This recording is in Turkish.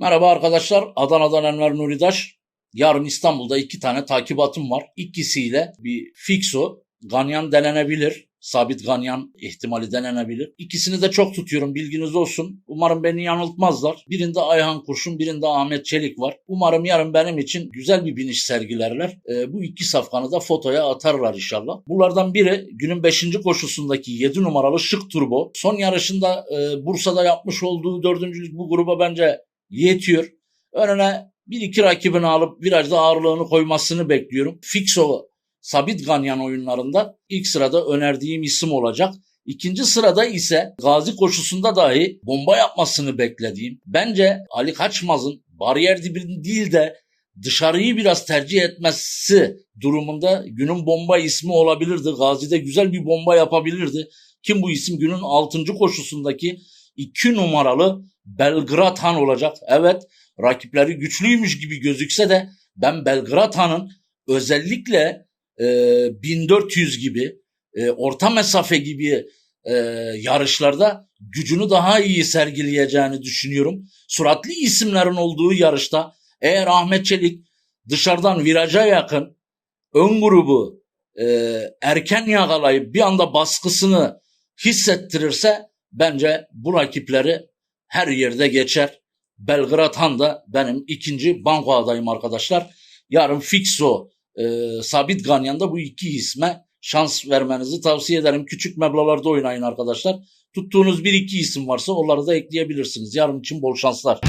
Merhaba arkadaşlar. Adana'dan Enver Nuridaş. Yarın İstanbul'da iki tane takibatım var. İkisiyle bir fixo, ganyan denenebilir. Sabit ganyan ihtimali denenebilir. İkisini de çok tutuyorum bilginiz olsun. Umarım beni yanıltmazlar. Birinde Ayhan Kurşun, birinde Ahmet Çelik var. Umarım yarın benim için güzel bir biniş sergilerler. Ee, bu iki safkanı da fotoya atarlar inşallah. Bunlardan biri günün 5. koşusundaki 7 numaralı Şık Turbo. Son yarışında e, Bursa'da yapmış olduğu dördüncülük bu gruba bence yetiyor. Önüne bir iki rakibini alıp virajda ağırlığını koymasını bekliyorum. Fixo sabit ganyan oyunlarında ilk sırada önerdiğim isim olacak. İkinci sırada ise gazi koşusunda dahi bomba yapmasını beklediğim. Bence Ali Kaçmaz'ın bariyer dibini değil de dışarıyı biraz tercih etmesi durumunda günün bomba ismi olabilirdi. Gazi'de güzel bir bomba yapabilirdi. Kim bu isim günün 6. koşusundaki 2 numaralı Belgrad Han olacak. Evet rakipleri güçlüymüş gibi gözükse de ben Belgrad Han'ın özellikle e, 1400 gibi e, orta mesafe gibi e, yarışlarda gücünü daha iyi sergileyeceğini düşünüyorum. Suratlı isimlerin olduğu yarışta eğer Ahmet Çelik dışarıdan viraja yakın ön grubu e, erken yakalayıp bir anda baskısını hissettirirse bence bu rakipleri her yerde geçer. Belgrad Han da benim ikinci banko adayım arkadaşlar. Yarın Fixo, e, Sabit Ganyan'da bu iki isme şans vermenizi tavsiye ederim. Küçük meblağlarda oynayın arkadaşlar. Tuttuğunuz bir iki isim varsa onları da ekleyebilirsiniz. Yarın için bol şanslar.